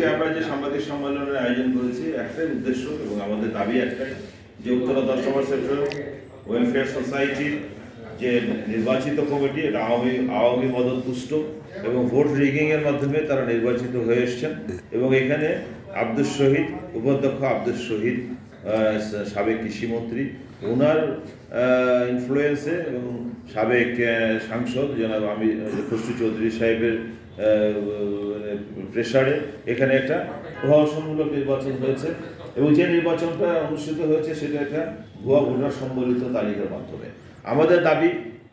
আজকে আমরা যে সাংবাদিক সম্মেলনের আয়োজন করেছি, একটাই উদ্দেশ্য এবং আমাদের দাবি একটাই যে উত্তরা দশ নম্বর সেক্টর ওয়েলফেয়ার সোসাইটির যে নির্বাচিত কমিটি, এটা আওয়ামী আওয়ামী মদত পুষ্ট এবং ভোট রিগিংয়ের মাধ্যমে তারা নির্বাচিত হয়ে এসছেন এবং এখানে আব্দুল শহীদ, উপাধ্যক্ষ আব্দুল শহীদ সাবেক কৃষিমন্ত্রী। ওনার ইনফ্লুয়েন্সে এবং সাবেক সাংসদ জনাব আমি খসরু চৌধুরী সাহেবের প্রেসারে এখানে একটা প্রহসনমূলক নির্বাচন হয়েছে এবং যে নির্বাচনটা অনুষ্ঠিত হয়েছে সেটা একটা ভুয়া ভোটার সম্বলিত তালিকার মাধ্যমে। আমাদের দাবি,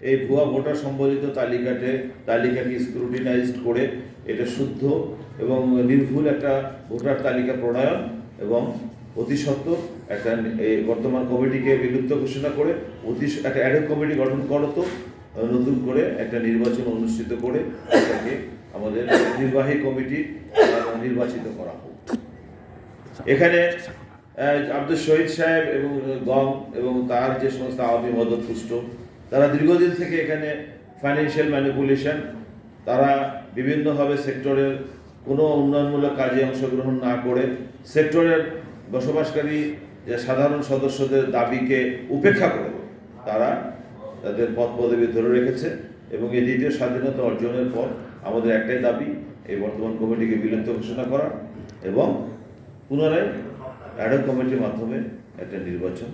এই ভুয়া ভোটার সম্বলিত তালিকাতে, তালিকাকে স্ক্রুটিনাইজড করে এটা শুদ্ধ এবং নির্ভুল একটা ভোটার তালিকা প্রণয়ন এবং অতি সত্ত্বর একটা বর্তমান কমিটিকে বিলুপ্ত ঘোষণা করে অতি একটা অ্যাডক কমিটি গঠন করতো, নতুন করে একটা নির্বাচন অনুষ্ঠিত করে এটাকে আমাদের নির্বাহী কমিটি নির্বাচিত করা হোক। এখানে আব্দুল শহীদ সাহেব এবং গম এবং তার যে সমস্ত আওয়ামী মদত পুষ্ট, তারা দীর্ঘদিন থেকে এখানে ফাইন্যান্সিয়াল ম্যানিপুলেশন তারা বিভিন্নভাবে সেক্টরের কোনো উন্নয়নমূলক কাজে অংশগ্রহণ না করে সেক্টরের বসবাসকারী যে সাধারণ সদস্যদের দাবিকে উপেক্ষা করে তারা তাদের পদ পদবি ধরে রেখেছে এবং এই দ্বিতীয় স্বাধীনতা অর্জনের পর আমাদের একটাই দাবি, এই বর্তমান কমিটিকে বিলুপ্ত ঘোষণা করা এবং পুনরায় অ্যাডক কমিটির মাধ্যমে একটা নির্বাচন